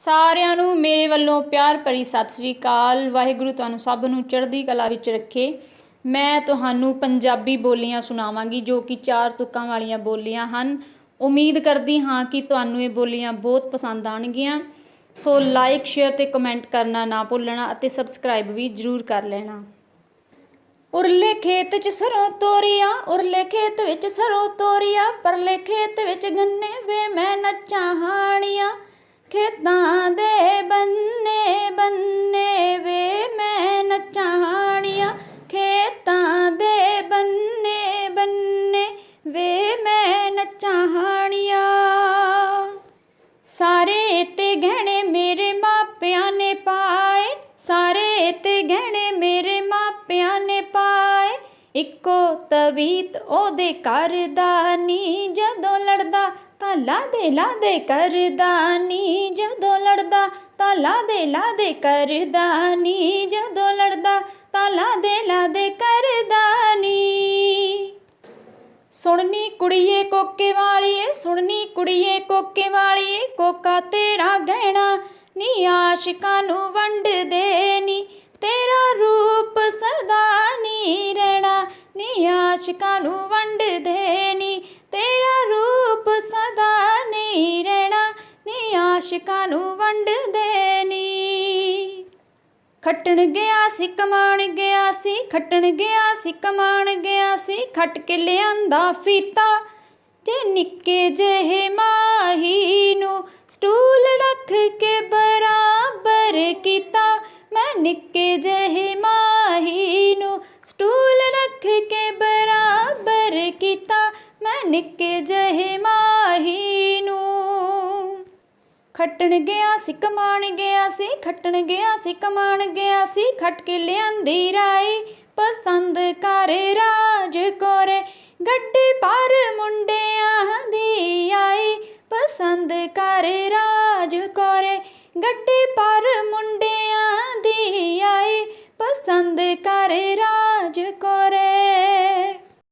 ਸਾਰਿਆਂ ਨੂੰ ਮੇਰੇ ਵੱਲੋਂ ਪਿਆਰ ਭਰੀ ਸਤਿ ਸ੍ਰੀ ਅਕਾਲ। ਵਾਹਿਗੁਰੂ ਤੁਹਾਨੂੰ ਸਭ ਨੂੰ ਚੜ੍ਹਦੀ ਕਲਾ ਵਿੱਚ ਰੱਖੇ। ਮੈਂ ਤੁਹਾਨੂੰ ਪੰਜਾਬੀ ਬੋਲੀਆਂ ਸੁਣਾਵਾਂਗੀ, ਜੋ ਕਿ ਚਾਰ ਤੁਕਾਂ ਵਾਲੀਆਂ ਬੋਲੀਆਂ ਹਨ। ਉਮੀਦ ਕਰਦੀ ਹਾਂ ਕਿ ਤੁਹਾਨੂੰ ਇਹ ਬੋਲੀਆਂ ਬਹੁਤ ਪਸੰਦ ਆਣਗੀਆਂ ਸੋ ਲਾਈਕ ਸ਼ੇਅਰ ਤੇ ਕਮੈਂਟ ਕਰਨਾ ਨਾ ਭੁੱਲਣਾ ਅਤੇ ਸਬਸਕ੍ਰਾਈਬ ਵੀ ਜ਼ਰੂਰ ਕਰ ਲੈਣਾ। ਉਰਲੇ ਖੇਤ 'ਚ ਸਰੋਂ ਤੋਰੀਆਂ, ਉਰਲੇ ਖੇਤ ਵਿੱਚ ਸਰੋਂ ਤੋਰੀਆਂ, ਪਰਲੇ ਖੇਤ ਵਿੱਚ ਗੰਨੇ ਵੇ ਮੈਂ ਨੱਚਾਂ ਹਾਣੀਆਂ। ਖੇਤਾਂ ਦੇ ਬੰਨੇ ਬੰਨੇ ਵੇ ਮੈਂ ਨੱਚਾਂ ਖੇਤਾਂ ਦੇ ਬੰਨੇ ਬੰਨੇ ਵੇ ਮੈਂ ਨੱਚਾਂ ਸਾਰੇ ਤੇ ਗਹਿਣੇ ਮੇਰੇ ਮਾਪਿਆਂ ਨੇ ਪਾਏ। ਸਾਰੇ ਤੇ ਗਹਿਣੇ ਇੱਕੋ ਤਵੀਤ ਉਹਦੇ ਘਰ ਨੀ, ਜਦੋਂ ਲੜਦਾ ਤਾਂ ਲਾਦੇ ਲਾਦੇ ਕਰਦਾ ਨੀ, ਜਦੋਂ ਲੜਦਾ ਤਾਂ ਲਾਦੇ ਲਾਦੇ ਕਰਦਾ ਨੀ, ਜਦੋਂ ਲੜਦਾ ਤਾਂ ਲਾਦੇ ਲਾਦੇ ਕਰਦਾ ਨੀ। ਸੁਣਨੀ ਕੁੜੀਏ ਕੋਕੇ ਵਾਲੀਏ, ਸੁਣਨੀ ਕੁੜੀਏ ਕੋਕੇ ਵਾਲੀਏ, ਕੋਕਾ ਤੇਰਾ ਗਹਿਣਾ ਨੀ, ਆਸ਼ਿਕਾਂ ਨੂੰ ਵੰਡ ਦੇ ਨੀ। ਆਸ਼ਿਕਾਂ ਨੂੰ ਵੰਡ ਦੇ ਤੇਰਾ ਰੂਪ ਸਦਾ ਨੀ ਰਹਿਣਾ, ਨੀ ਆਸ਼ਿਕਾਂ ਨੂੰ ਵੰਡ ਦੇ ਨੀ ਗਿਆ ਸੀ ਕਮਾਣ ਗਿਆ ਸੀ, ਖੱਟਣ ਗਿਆ ਸੀ ਕਮਾਣ ਗਿਆ ਸੀ, ਖੱਟ ਕੇ ਲਿਆਂਦਾ ਫੀਤਾ। ਤੇ ਨਿੱਕੇ ਜਿਹੇ ਮਾਹੀ ਨੂੰ ਸਟੂਲ ਰੱਖ ਕੇ ਬਰਾਬਰ ਕੀਤਾ, ਮੈਂ ਨਿੱਕੇ ਜਿਹੇ ਮਾਹੀ ਨੂੰ ਸਟੂਲ ਰੱਖ ਕੇ ਕੀਤਾ ਮੈਂ ਨਿੱਕੇ ਜਹੇ ਮਾਹੀ ਨੂੰ। ਖੱਟਣ ਗਿਆ ਸੀ ਕਮਾਣ ਗਿਆ ਸੀ, ਖੱਟਣ ਗਿਆ ਸੀ ਕਮਾਣ ਗਿਆ ਸੀ, ਖੱਟ ਕੇ ਲਿਆਂਦੀ ਰਾਈ ਪਸੰਦ ਕਰ ਰਾਜ ਕੋਰੇ, ਗੱਡੀ ਪਰ ਮੁੰਡਿਆਂ ਦੀ ਆਈ ਪਸੰਦ ਕਰ ਰਾਜ ਕੋਰੇ, ਗੱਡੀ ਪਰ ਮੁੰਡਿਆਂ ਦੀ ਆਈ ਪਸੰਦ ਕਰ ਰਾਜ